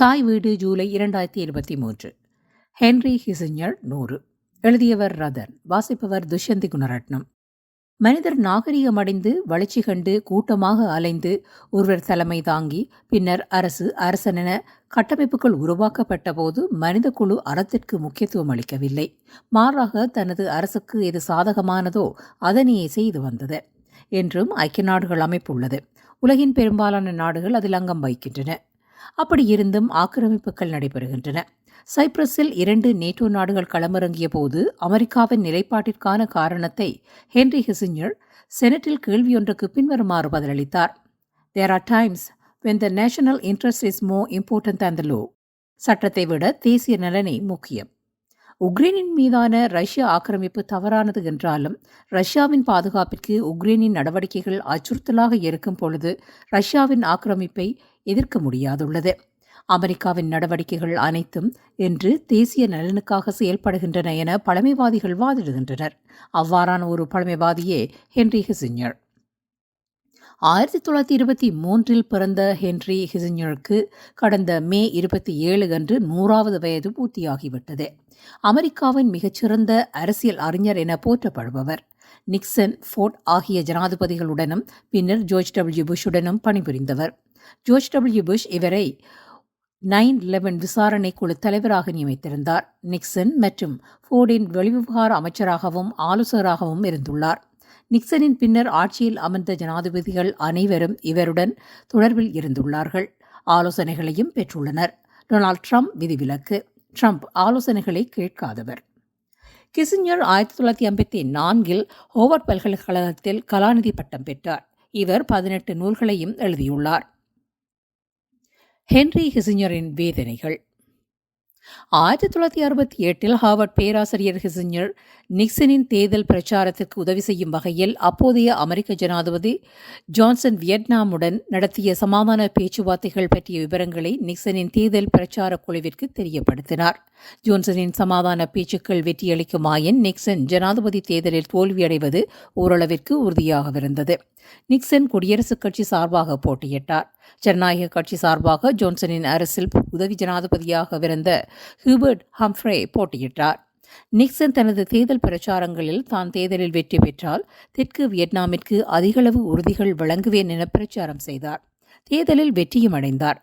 தாய் வீடு ஜூலை இரண்டாயிரத்தி இருபத்தி மூன்று. ஹென்ரி ஹிசிஞ்சர் நூறு. எழுதியவர் ரதன் வாசிப்பவர் துஷ்யந்தி குணரட்னம். மனிதர் நாகரிகமடைந்து வளர்ச்சி கண்டு கூட்டமாக அலைந்து ஒருவர் தலைமை தாங்கி பின்னர் அரசு அரசனென கட்டமைப்புகள் உருவாக்கப்பட்ட போது மனித குழு அறத்திற்கு முக்கியத்துவம் அளிக்கவில்லை. மாறாக தனது அரசுக்கு எது சாதகமானதோ அதனையே செய்து வந்தது என்றும் ஐக்கிய நாடுகள் அமைப்புள்ளது. உலகின் பெரும்பாலான நாடுகள் அதில் அங்கம் வகிக்கின்றன. அப்படி இருந்தும் ஆக்கிரமிப்புகள் நடைபெறுகின்றன. சைப்ரஸில் இரண்டு நேட்டோ நாடுகள் களமிறங்கிய போது அமெரிக்காவின் நிலைப்பாட்டிற்கான காரணத்தை ஹென்ரி ஹிசிஞ்சர் செனட்டில் கேள்வியொன்றுக்கு பின்வருமாறு பதிலளித்தார். There are times when the national interest is more important than the law சட்டத்தை விட தேசிய நலனே முக்கியம். உக்ரைனின் மீதான ரஷ்ய ஆக்கிரமிப்பு தவறானது என்றாலும் ரஷ்யாவின் பாதுகாப்பிற்கு உக்ரைனின் நடவடிக்கைகள் அச்சுறுத்தலாக இருக்கும் பொழுது ரஷ்யாவின் ஆக்கிரமிப்பை எதிர்க்க முடியாதுள்ளது. அமெரிக்காவின் நடவடிக்கைகள் அனைத்தும் என்று தேசிய நலனுக்காக செயல்படுகின்றன என பழமைவாதிகள் வாதிடுகின்றனர். அவ்வாறான ஒரு பழமைவாதியே ஹென்ரி ஹிசிஞ்சர். ஆயிரத்தி தொள்ளாயிரத்தி இருபத்தி மூன்றில் பிறந்த ஹென்ரி ஹிசிஞ்சருக்கு கடந்த மே இருபத்தி ஏழு அன்று நூறாவது வயது பூர்த்தியாகிவிட்டது. அமெரிக்காவின் மிகச்சிறந்த அரசியல் அறிஞர் என போற்றப்படுபவர். நிக்சன் ஃபோர்ட் ஆகிய ஜனாதிபதிகளுடனும் பின்னர் ஜோர்ஜ் டபிள்யூ புஷுடனும் பணிபுரிந்தவர். ஜோர்ஜ் டபிள்யூ புஷ் இவரை நைன் லெவன் விசாரணை குழு தலைவராக நியமித்திருந்தார். நிக்சன் மற்றும் ஃபோர்டின் வெளிவிவகார அமைச்சராகவும் ஆலோசகராகவும் இருந்துள்ளார். நிக்சனின் பின்னர் ஆட்சியில் அமர்ந்த ஜனாதிபதிகள் அனைவரும் இவருடன் தொடர்பில் இருந்துள்ளார்கள். ஆலோசனைகளையும் பெற்றுள்ளனர். டொனால்ட் ட்ரம்ப் விதிவிலக்கு. ட்ரம்ப் ஆலோசனைகளை கேட்காதவர். கிசிஞ்சர் ஆயிரத்தி தொள்ளாயிரத்தி ஐம்பத்தி நான்கில் ஹோவர்ட் பல்கலைக்கழகத்தில் கலாநிதி பட்டம் பெற்றார். இவர் பதினெட்டு நூல்களையும் எழுதியுள்ளார். ஹென்றி கிசிஞ்சரின் வேதனைகள். ஆயிரத்தி தொள்ளாயிரத்தி அறுபத்தி எட்டில் ஹார்வர்ட் பேராசிரியர் ஹிசிஞ்சர் நிக்சனின் தேர்தல் பிரச்சாரத்திற்கு உதவி செய்யும் வகையில் அப்போதைய அமெரிக்க ஜனாதிபதி ஜான்சன் வியட்நாமுடன் நடத்திய சமாதான பேச்சுவார்த்தைகள் பற்றிய விவரங்களை நிக்சனின் தேர்தல் பிரச்சார குழுவிற்கு தெரியப்படுத்தினார். ஜோன்சனின் சமாதான பேச்சுக்கள் வெற்றியளிக்குமாயின் நிக்சன் ஜனாதிபதி தேர்தலில் தோல்வியடைவது ஓரளவிற்கு உறுதியாகவிருந்தது. நிக்சன் குடியரசுக் கட்சி சார்பாக போட்டியிட்டார். ஜனநாயக கட்சி சார்பாக ஜோன்சனின் அரசில் உதவி ஜனாதிபதியாக இருந்த ஹியூபர்ட் ஹம்ஃப்ரே போட்டியிட்டார். நிக்சன் தனது தேர்தல் பிரச்சாரங்களில் தான் தேர்தலில் வெற்றி பெற்றால் தெற்கு வியட்நாமிற்கு அதிகளவு உறுதிகள் வழங்குவேன் என பிரச்சாரம் செய்தார். தேர்தலில் வெற்றியும் அடைந்தார்.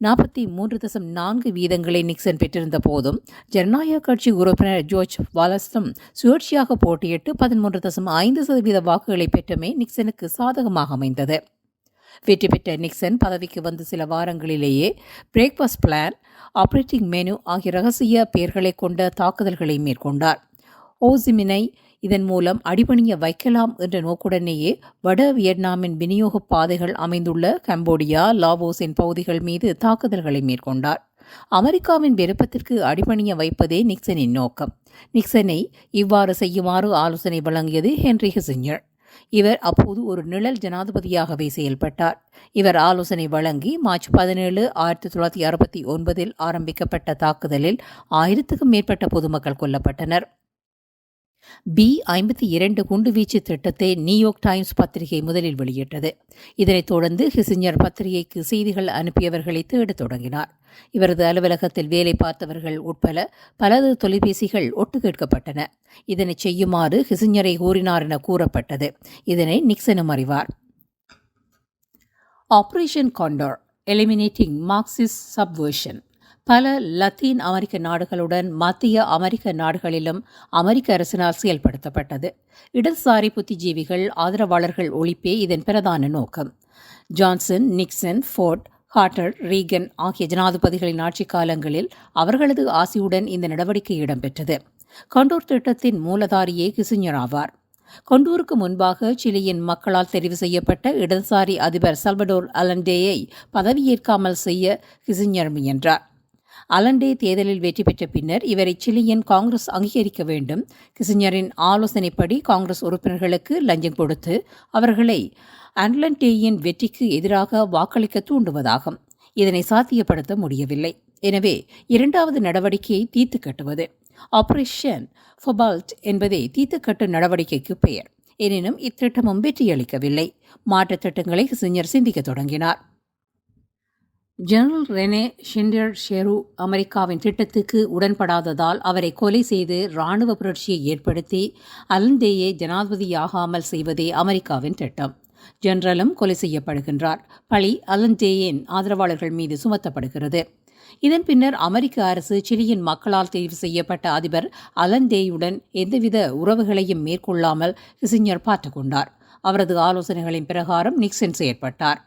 நாற்பத்தி மூன்று தசம் நான்கு வீதங்களை நிக்சன் பெற்றிருந்த போதும் ஜனநாயக கட்சி உறுப்பினர் ஜோர்ஜ் வாலஸ்டம் சுழற்சியாக போட்டியிட்டு பதிமூன்று தசம் ஐந்து சதவீத வாக்குகளை பெற்றமே நிக்சனுக்கு சாதகமாக அமைந்தது. வெற்றி பெற்ற நிக்சன் பதவிக்கு வந்து சில வாரங்களிலேயே பிரேக்ஃபாஸ்ட் பிளான் ஆப்ரேட்டிங் மெனு ஆகிய ரகசிய பெயர்களை கொண்ட தாக்குதல்களை மேற்கொண்டார். ஓசிமினை இதன் மூலம் அடிபணிய வைக்கலாம் என்ற நோக்குடனேயே வட வியட்நாமின் விநியோக பாதைகள் அமைந்துள்ள கம்போடியா லாவோஸின் பகுதிகள் மீது தாக்குதல்களை மேற்கொண்டார். அமெரிக்காவின் விருப்பத்திற்கு அடிபணிய வைப்பதே நிக்சனின் நோக்கம். நிக்சனை இவ்வாறு செய்யுமாறு ஆலோசனை வழங்கியது ஹென்ரி ஹிசிஞ்சர் இவர் அப்போது ஒரு நிழல் ஜனாதிபதியாகவே செயல்பட்டார். இவர் ஆலோசனை வழங்கி மார்ச் பதினேழு ஆயிரத்தி தொள்ளாயிரத்தி அறுபத்தி ஒன்பதில் ஆரம்பிக்கப்பட்ட தாக்குதலில் ஆயிரத்துக்கும் மேற்பட்ட பொதுமக்கள் கொல்லப்பட்டனர். பி ஐம்பத்தி இரண்டு குண்டுவீச்சு திட்டத்தை நியூயார்க் டைம்ஸ் பத்திரிகை முதலில் வெளியிட்டது. இதனைத் தொடர்ந்து ஹிசிஞ்சர் பத்திரிகைக்கு செய்திகள் அனுப்பியவர்களை தேடத் தொடங்கினார். இவரது அலுவலகத்தில் வேலை பார்த்தவர்கள் உட்பட பலது தொலைபேசிகள் ஒட்டு கேட்கப்பட்டன. இதனை செய்யுமாறு ஹிசிஞ்சரை கூறினார் என கூறப்பட்டது. இதனை நிக்சனும் அறிவார். Operation Condor eliminating Marxist subversion. பல லத்தீன் அமெரிக்க நாடுகளுடன் மத்திய அமெரிக்க நாடுகளிலும் அமெரிக்க அரசினால் செயல்படுத்தப்பட்டது. இடதுசாரி புத்திஜீவிகள் ஆதரவாளர்கள் ஒழிப்பே இதன் பிரதான நோக்கம். Johnson Nixon Ford Carter Reagan ஆகிய ஜனாதிபதிகளின் ஆட்சி காலங்களில் அவர்களது ஆசியுடன் இந்த நடவடிக்கை இடம்பெற்றது. கொண்டூர் திட்டத்தின் மூலதாரியே கிசிஞ்சர் ஆவார். கொண்டூருக்கு முன்பாக சிலியின் மக்களால் தெரிவு செய்யப்பட்ட இடதுசாரி அதிபர் சல்வடோர் அலண்டேயை பதவியேற்காமல் செய்ய கிசிஞ்சர் முயன்றார். அலண்டே தேர்தலில் வெற்றி பெற்ற பின்னர் இவரை சிலியன் காங்கிரஸ் அங்கீகரிக்க வேண்டும். கிசிஞ்சரின் ஆலோசனைப்படி காங்கிரஸ் உறுப்பினர்களுக்கு லஞ்சம் கொடுத்து அவர்களை அன்லண்டேயின் வெற்றிக்கு எதிராக வாக்களிக்க தூண்டுவதாகும். இதனை சாத்தியப்படுத்த முடியவில்லை. எனவே இரண்டாவது நடவடிக்கையை தீர்த்து கட்டுவது. ஆபரேஷன் ஃபபால்ட் என்பதே தீர்த்துக்கட்டு நடவடிக்கைக்கு பெயர். எனினும் இத்திட்டமும் வெற்றியளிக்கவில்லை. மாற்றுத் திட்டங்களை கிசிஞ்சர் சிந்திக்க தொடங்கினார். ஜெனரல் ரெனே ஷிண்டர் ஷெரு அமெரிக்காவின் திட்டத்துக்கு உடன்படாததால் அவரை கொலை செய்து இராணுவ புரட்சியை ஏற்படுத்தி அலந்தேயை ஜனாதிபதியாகாமல் செய்வதே அமெரிக்காவின் திட்டம். ஜெனரலும் கொலை செய்யப்படுகின்றார். பழி அலந்தேயின் ஆதரவாளர்கள் மீது சுமத்தப்படுகிறது. இதன் பின்னர் அமெரிக்க அரசு சிலியின் மக்களால் தேர்வு செய்யப்பட்ட அதிபர் அலந்தேயுடன் எந்தவித உறவுகளையும் மேற்கொள்ளாமல் கிசிஞ்சர் பார்த்துக்கொண்டார். அவரது ஆலோசனைகளின் பிரகாரம் நிக்சன் செயற்பட்டார்.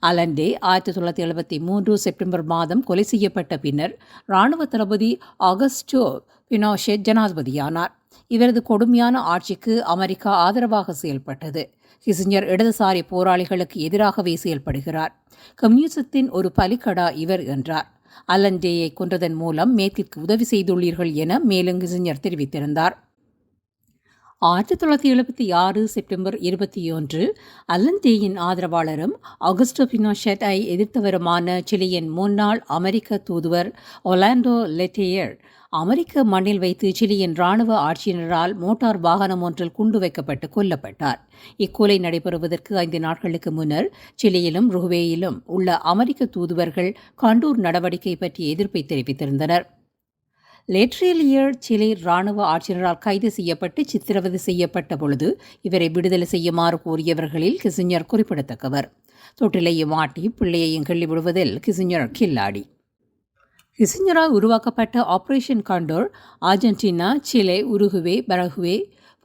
அலண்டே ஆயிரத்தி தொள்ளாயிரத்தி எழுபத்தி மூன்று செப்டம்பர் மாதம் கொலை செய்யப்பட்ட பின்னர் இராணுவ தளபதி ஆகஸ்டோ பினோஷெட் ஜனாதிபதியானார். இவரது கொடுமையான ஆட்சிக்கு அமெரிக்கா ஆதரவாக செயல்பட்டது. கிசிஞ்சர் இடதுசாரி போராளிகளுக்கு எதிராகவே செயல்படுகிறார். கம்யூனிசத்தின் ஒரு பலிக்கடா இவர் என்றார். அலன்டேயை கொன்றதன் மூலம் மேற்கிற்கு உதவி செய்துள்ளீர்கள் என மேலும் கிசிஞ்சர் தெரிவித்திருந்தார். ஆயிரத்தி தொள்ளாயிரத்தி எழுபத்தி ஆறு செப்டம்பர் இருபத்தி ஒன்று அல்லந்தேயின் ஆதரவாளரும் அகஸ்டோ பினோஷெட்டை எதிர்த்தவருமான சிலியின் முன்னாள் அமெரிக்க தூதுவர் ஒலாண்டோ லெட்டேயர் அமெரிக்க மண்ணில் வைத்து சிலியின் ராணுவ ஆட்சியினரால் மோட்டார் வாகனம் ஒன்றில் குண்டு வைக்கப்பட்டு கொல்லப்பட்டார். இக்கொலை நடைபெறுவதற்கு ஐந்து நாட்களுக்கு முன்னர் சிலியிலும் ருஹுவேயிலும் உள்ள அமெரிக்க தூதுவர்கள் கண்டூர் நடவடிக்கை பற்றி எதிர்ப்பை தெரிவித்திருந்தனர். லெட்ரியலியர் சிலை ராணுவ ஆட்சியரால் கைது செய்யப்பட்டு சித்திரவதை செய்யப்பட்ட பொழுது இவரை விடுதலை செய்யுமாறு கூறியவர்களில் கிசிஞ்சர் குறிப்பிடத்தக்கவர். தொட்டிலையும் மாட்டி பிள்ளையையும் கிள்ளி விடுவதில் கிசிஞ்சர் கில்லாடி. கிசிஞ்சரால் உருவாக்கப்பட்ட operation Condor Argentina Chile Uruguay Paraguay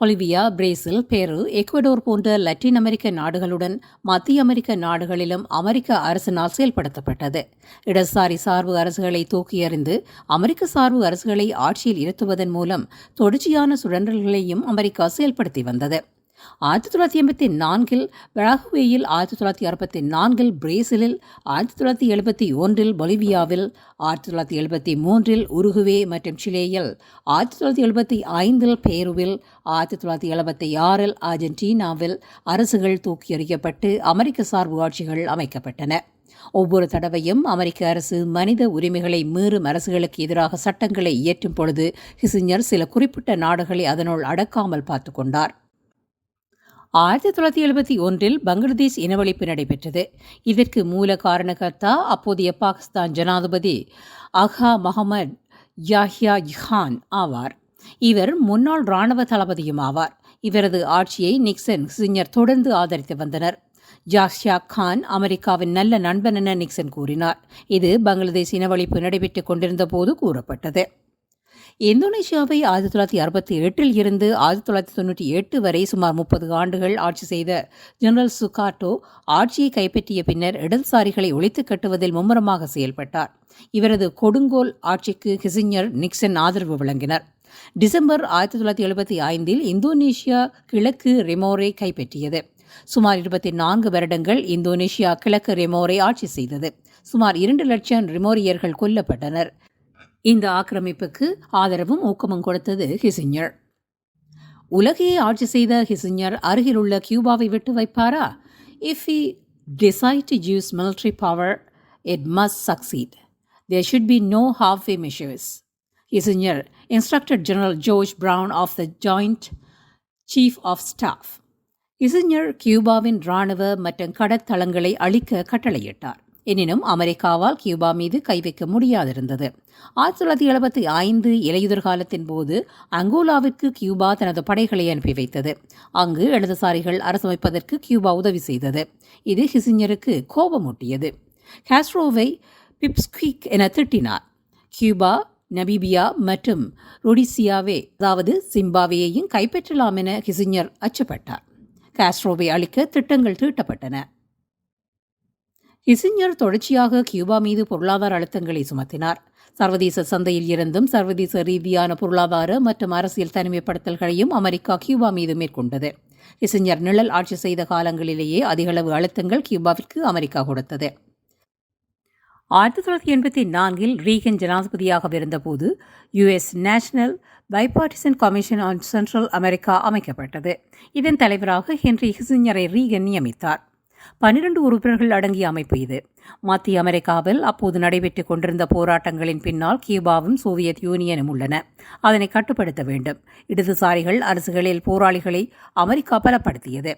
Bolivia Brazil Peru Ecuador போன்ற லத்தீன் அமெரிக்க நாடுகளுடன் மத்திய அமெரிக்க நாடுகளிலும் அமெரிக்க அரசினால் செயல்படுத்தப்பட்டது. இடதுசாரி சார்பு அரசுகளை தூக்கி எறிந்து அமெரிக்க சார்பு அரசுகளை ஆட்சியில் இருத்துவதன் மூலம் தொடர்ச்சியான சுழன்றல்களையும் அமெரிக்கா செயல்படுத்தி வந்தது. ஆயிரத்தி தொள்ளாயிரத்தி எண்பத்தி நான்கில் பராகுவேயில் ஆயிரத்தி தொள்ளாயிரத்தி அறுபத்தி நான்கில் பிரேசிலில் ஆயிரத்தி தொள்ளாயிரத்தி எழுபத்தி ஒன்றில் பொலிவியாவில் ஆயிரத்தி தொள்ளாயிரத்தி எழுபத்தி மூன்றில் உருகுவே மற்றும் சிலேயில் ஆயிரத்தி தொள்ளாயிரத்தி எழுபத்தி ஐந்தில் பேருவில் ஆயிரத்தி தொள்ளாயிரத்தி எழுபத்தி ஆறில் அர்ஜென்டினாவில் அரசுகள் தூக்கி எறியப்பட்டு அமெரிக்க சார்பு ஆட்சிகள் அமைக்கப்பட்டன. ஒவ்வொரு தடவையும் அமெரிக்க அரசு மனித உரிமைகளை மீறும் அரசுகளுக்கு எதிராக சட்டங்களை இயற்றும் பொழுது கிசிஞ்சர் சில குறிப்பிட்ட நாடுகளை அதனுள் அடக்காமல் பார்த்து கொண்டார். ஆயிரத்தி தொள்ளாயிரத்தி எழுபத்தி ஒன்றில் பங்களாதேஷ் இனவழிப்பு நடைபெற்றது. இதற்கு மூல காரணகர்த்தா அப்போதைய பாகிஸ்தான் ஜனாதிபதி அஹா மஹமத் யாஹ்யா இஹான் ஆவார். இவர் முன்னாள் இராணுவ தளபதியும் ஆவார். இவரது ஆட்சியை நிக்சன் சிஞ்சர் தொடர்ந்து ஆதரித்து வந்தனர். ஜாஷியா கான் அமெரிக்காவின் நல்ல நண்பன் என நிக்சன் கூறினார். இது பங்களாதேஷ் இனவழிப்பு நடைபெற்றுக் கொண்டிருந்த போது கூறப்பட்டது. இந்தோனேஷியாவை ஆயிரத்தி தொள்ளாயிரத்தி அறுபத்தி எட்டில் இருந்து ஆயிரத்தி தொள்ளாயிரத்தி தொண்ணூற்றி எட்டு வரை சுமார் முப்பது ஆண்டுகள் ஆட்சி செய்த ஜெனரல் சுகாட்டோ ஆட்சியை கைப்பற்றிய பின்னர் இடதுசாரிகளை ஒழித்து கட்டுவதில் மும்முரமாக செயல்பட்டார். இவரது கொடுங்கோல் ஆட்சிக்கு கிசிஞ்சர் நிக்சன் ஆதரவு வழங்கினர். டிசம்பர் ஆயிரத்தி தொள்ளாயிரத்தி எழுபத்தி ஐந்தில் இந்தோனேஷியா கிழக்கு ரெமோரை கைப்பற்றியது. சுமார் இருபத்தி நான்கு வருடங்கள் இந்தோனேஷியா கிழக்கு ரெமோரை ஆட்சி செய்தது. சுமார் இரண்டு லட்சம் ரிமோரியர்கள் கொல்லப்பட்டனர். இந்த ஆக்கிரமிப்புக்கு ஆதரவும் ஊக்கமும் கொடுத்தது ஹிசிஞ்சர் உலகையே ஆட்சி செய்த ஹிசிஞ்சர் அருகிலுள்ள கியூபாவை விட்டு வைப்பாரா? If I decide to use military power it must succeed there should be no half way measures Kissinger instructor general George Brown of the joint chief of staff Kissinger கியூபாவின் இராணுவ மற்றும் கடற்தளங்களை அழிக்க கட்டளையிட்டார். எனினும் அமெரிக்காவால் கியூபா மீது கை வைக்க முடியாதிருந்தது. ஆயிரத்தி தொள்ளாயிரத்தி எழுபத்தி ஐந்து இலையுதிர் காலத்தின் போது அங்கோலாவிற்கு கியூபா தனது படைகளை அனுப்பி வைத்தது. அங்கு இடதுசாரிகள் அரசமைப்பதற்கு கியூபா உதவி செய்தது. இது ஹிசிஞ்சருக்கு கோபமூட்டியது. காஸ்ட்ரோவை பிப்ஸ்குவிக் என திட்டினார். கியூபா நபீபியா மற்றும் ரொடிசியாவே அதாவது சிம்பாவேயையும் கைப்பற்றலாம் என கிசிஞ்சர் அச்சப்பட்டார். காஸ்ட்ரோவை அளிக்க திட்டங்கள் தீட்டப்பட்டன. கிசிஞ்சர் தொடர்ச்சியாக கியூபா மீது பொருளாதார அழுத்தங்களை சுமத்தினார். சர்வதேச சந்தையில் இருந்தும் சர்வதேச ரீதியான பொருளாதார மற்றும் அரசியல் தனிமைப்படுத்தல்களையும் அமெரிக்கா கியூபா மீது மேற்கொண்டது. கிசிஞ்சர் நிழல் ஆட்சி செய்த காலங்களிலேயே அதிகளவு அழுத்தங்கள் கியூபாவிற்கு அமெரிக்கா கொடுத்தது. ஆயிரத்தி தொள்ளாயிரத்தி எண்பத்தி நான்கில் ரீகன் ஜனாதிபதியாக இருந்தபோது US national bipartisan commission on central America அமைக்கப்பட்டது. இதன் தலைவராக ஹென்ரி ஹிசிஞ்சரை ரீகன் நியமித்தார். பனிரெண்டு உறுப்பினர்கள் அடங்கிய அமைப்பு இது. மத்திய அமெரிக்காவில் அப்போது நடைபெற்றுக் கொண்டிருந்த போராட்டங்களின் பின்னால் கியூபாவும் சோவியத் யூனியனும் உள்ளன. அதனை கட்டுப்படுத்த வேண்டும். இடதுசாரிகள் அரசுகளில் போராளிகளை அமெரிக்கா பலப்படுத்தியது.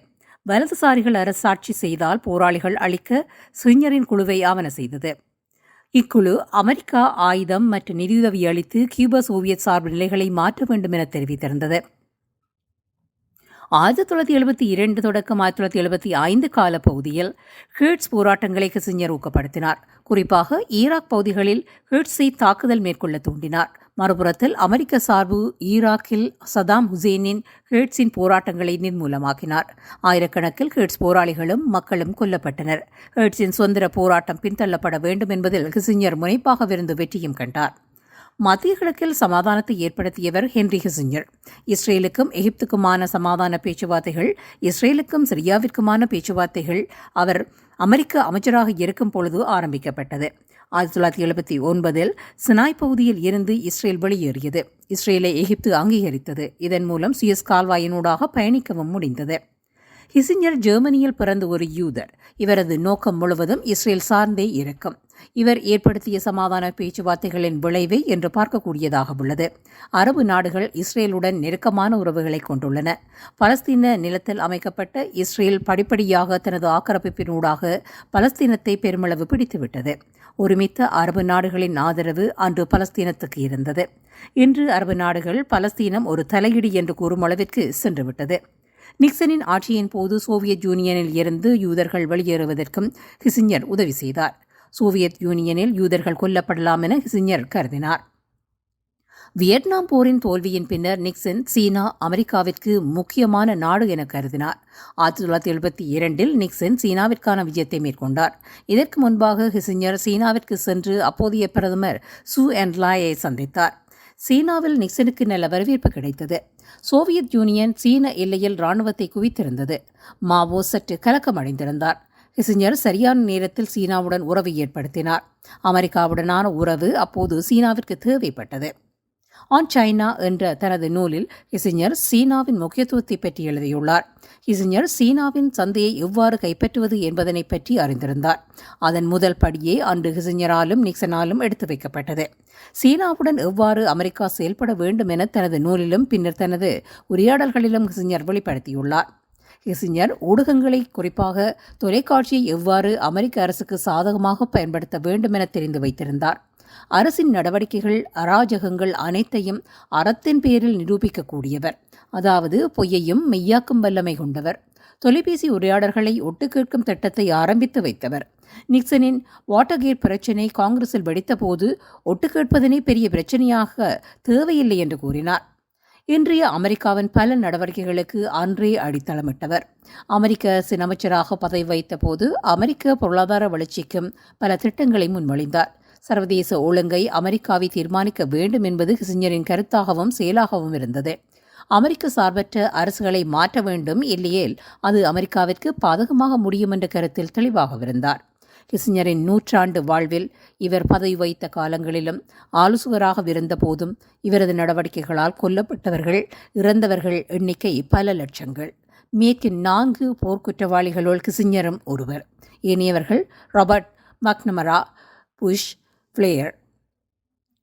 வலதுசாரிகள் அரசாட்சி செய்தால் போராளிகள் அளிக்க சுவிஞரின் குழுவை ஆவண செய்தது. இக்குழு அமெரிக்கா ஆயுதம் மற்றும் நிதியுதவி அளித்து கியூபா சோவியத் சார்பு நிலைகளை மாற்ற வேண்டும் என தெரிவித்திருந்தது. ஆயிரத்தி தொள்ளாயிரத்தி எழுபத்தி இரண்டு தொடக்கம் ஆயிரத்தி தொள்ளாயிரத்தி எழுபத்தி ஐந்து கால பகுதியில் ஹிட்ஸ் போராட்டங்களை கிசிஞ்சர் ஊக்கப்படுத்தினார். குறிப்பாக ஈராக் பகுதிகளில் ஹிட்ஸை தாக்குதல் மேற்கொள்ள தூண்டினார். மறுபுறத்தில் அமெரிக்க சார்பு ஈராக்கில் சதாம் ஹுசேனின் ஹேட்ஸின் போராட்டங்களை நிர்மூலமாக்கினார். ஆயிரக்கணக்கில் ஹேட்ஸ் போராளிகளும் மக்களும் கொல்லப்பட்டனர். ஹேட்ஸின் சுதந்திர போராட்டம் பின்தள்ளப்பட வேண்டும் என்பதில் கிசிஞ்சர் முனைப்பாகவிருந்து வெற்றியும் கண்டார். மத்திய கிழக்கில் சமாதானத்தை ஏற்படுத்தியவர் ஹென்ரி ஹிசிஞ்சர். இஸ்ரேலுக்கும் எகிப்துக்குமான சமாதான பேச்சுவார்த்தைகள் இஸ்ரேலுக்கும் சிரியாவிற்குமான பேச்சுவார்த்தைகள் அவர் அமெரிக்க அமைச்சராக இருக்கும் பொழுது ஆரம்பிக்கப்பட்டது. ஆயிரத்தி தொள்ளாயிரத்தி எழுபத்தி ஒன்பதில் சினாய் பகுதியில் இருந்து இஸ்ரேல் வெளியேறியது. இஸ்ரேலை எகிப்து அங்கீகரித்தது. இதன் மூலம் சுயஸ் கால்வாயினூடாக பயணிக்கவும் முடிந்தது. ஹிசிஞ்சர் ஜெர்மனியில் பிறந்த ஒரு யூதர். இவரது நோக்கம் முழுவதும் இஸ்ரேல் சார்ந்தே இருக்கும். இவர் ஏற்படுத்திய சமாதான பேச்சுவார்த்தைகளின் விளைவை என்று பார்க்கக்கூடியதாக உள்ளது. அரபு நாடுகள் இஸ்ரேலுடன் நெருக்கமான உறவுகளை கொண்டுள்ளன. பலஸ்தீன நிலத்தில் அமைக்கப்பட்ட இஸ்ரேல் படிப்படியாக தனது ஆக்கிரமிப்பினூடாக பலஸ்தீனத்தை பெருமளவு பிடித்துவிட்டது. ஒருமித்த அரபு நாடுகளின் ஆதரவு அன்று பலஸ்தீனத்துக்கு இருந்தது. இன்று அரபு நாடுகள் பலஸ்தீனம் ஒரு தலையீடு என்று கூறும் அளவிற்கு சென்றுவிட்டது. நிக்சனின் ஆட்சியின் போது சோவியத் யூனியனில் இருந்து யூதர்கள் வெளியேறுவதற்கும் ஹிசிஞ்சர் உதவி செய்தார். சோவியத் யூனியனில் யூதர்கள் கொல்லப்படலாம் என கிசிஞ்சர் கருதினார். வியட்நாம் போரின் தோல்வியின் பின்னர் நிக்சன் சீனா அமெரிக்காவிற்கு முக்கியமான நாடு என கருதினார். ஆயிரத்தி தொள்ளாயிரத்தி எழுபத்தி இரண்டில் நிக்சன் சீனாவிற்கான விஜயத்தை மேற்கொண்டார். இதற்கு முன்பாக ஹிசிஞ்சர் சீனாவிற்கு சென்று அப்போதைய பிரதமர் சு அண்ட் லாயை சந்தித்தார். சீனாவில் நிக்சனுக்கு நல்ல வரவேற்பு கிடைத்தது. சோவியத் யூனியன் சீன எல்லையில் ராணுவத்தை குவித்திருந்தது. மாவோ சற்று கலக்கமடைந்திருந்தார். கிசிஞ்சர் சரியான நேரத்தில் சீனாவுடன் உறவை ஏற்படுத்தினார். அமெரிக்காவுடனான உறவு அப்போது சீனாவிற்கு தேவைப்பட்டது. ஆன் சைனா என்ற தனது நூலில் கிசிஞ்சர் சீனாவின் முக்கியத்துவத்தை பற்றி எழுதியுள்ளார். கிசிஞ்சர் சீனாவின் சந்தையை எவ்வாறு கைப்பற்றுவது என்பதனை பற்றி அறிந்திருந்தார். அதன் முதல் படியே அன்று கிசிஞ்சராலும் நிக்சனாலும் எடுத்து வைக்கப்பட்டது. சீனாவுடன் எவ்வாறு அமெரிக்கா செயல்பட வேண்டும் என தனது நூலிலும் பின்னர் தனது உரையாடல்களிலும் கிசிஞ்சர் வெளிப்படுத்தியுள்ளார். கிசிஞ்சர் ஊடகங்களை குறிப்பாக தொலைக்காட்சியை எவ்வாறு அமெரிக்க அரசுக்கு சாதகமாக பயன்படுத்த வேண்டும் என தெரிந்து வைத்திருந்தார். அரசின் நடவடிக்கைகள் அராஜகங்கள் அனைத்தையும் அறத்தின் பேரில் நிரூபிக்கக்கூடியவர். அதாவது பொய்யையும் மெய்யாக்கும் வல்லமை கொண்டவர். தொலைபேசி உரையாடல்களை ஒட்டு கேட்கும் திட்டத்தை ஆரம்பித்து வைத்தவர். நிக்சனின் வாட்டர்கேட் பிரச்சினை காங்கிரஸில் வெடித்தபோது ஒட்டு கேட்பதனே பெரிய பிரச்சனையாக தேவையில்லை என்று கூறினார். இன்றைய அமெரிக்காவின் பல நடவடிக்கைகளுக்கு அன்றே அடித்தளமிட்டவர். அமெரிக்க அரசின் அமைச்சராக பதவி வைத்த போது அமெரிக்க பொருளாதார வளர்ச்சிக்கும் பல திட்டங்களை முன்மொழிந்தார். சர்வதேச ஒழுங்கை அமெரிக்காவை தீர்மானிக்க வேண்டும் என்பது கிசிஞ்சரின் கருத்தாகவும் செயலாகவும் இருந்தது. அமெரிக்க சார்பற்ற அரசுகளை மாற்ற வேண்டும் இல்லையேல் அது அமெரிக்காவிற்கு பாதகமாக முடியும் என்ற கருத்தில் தெளிவாகவிருந்தார். கிசிஞ்சரின் நூற்றாண்டு வாழ்வில் இவர் பதவி வைத்த காலங்களிலும் ஆலோசகராக இருந்தபோதும் இவரது நடவடிக்கைகளால் கொல்லப்பட்டவர்கள் இறந்தவர்கள் எண்ணிக்கை பல லட்சங்கள். மேற்கின் நான்கு போர்க்குற்றவாளிகளுள் கிசிஞ்சரும் ஒருவர். ஏனையவர்கள் ராபர்ட் மக்னமரா புஷ் பிளேயர்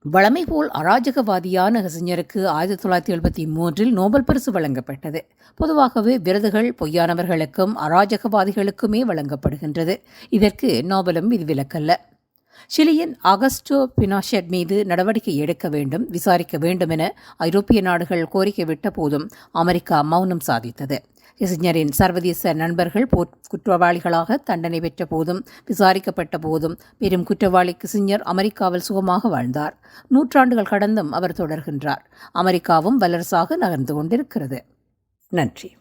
வளமை போல் அராஜகவாதியான ஹசிஞருக்கு ஆயிரத்தி தொள்ளாயிரத்தி எழுபத்தி மூன்றில் நோபல் பரிசு வழங்கப்பட்டது. பொதுவாகவே விருதுகள் பொய்யானவர்களுக்கும் அராஜகவாதிகளுக்குமே வழங்கப்படுகின்றது. இதற்கு நோபலும் விதிவிலக்கல்ல சிலியின் அகஸ்டோ பினாஷெட் மீது நடவடிக்கை எடுக்க வேண்டும் விசாரிக்க வேண்டும் என ஐரோப்பிய நாடுகள் கோரிக்கை விட்ட போதும் அமெரிக்கா மௌனம் சாதித்தது. இசைஞரின் சர்வதேச நண்பர்கள் போர் குற்றவாளிகளாக தண்டனை பெற்ற போதும் விசாரிக்கப்பட்ட போதும் பெரும் குற்றவாளி கிசிஞர் அமெரிக்காவில் சுகமாக வாழ்ந்தார். நூற்றாண்டுகள் கடந்தும் அவர் தொடர்கின்றார். அமெரிக்காவும் வல்லரசாக நகர்ந்து கொண்டிருக்கிறது. நன்றி.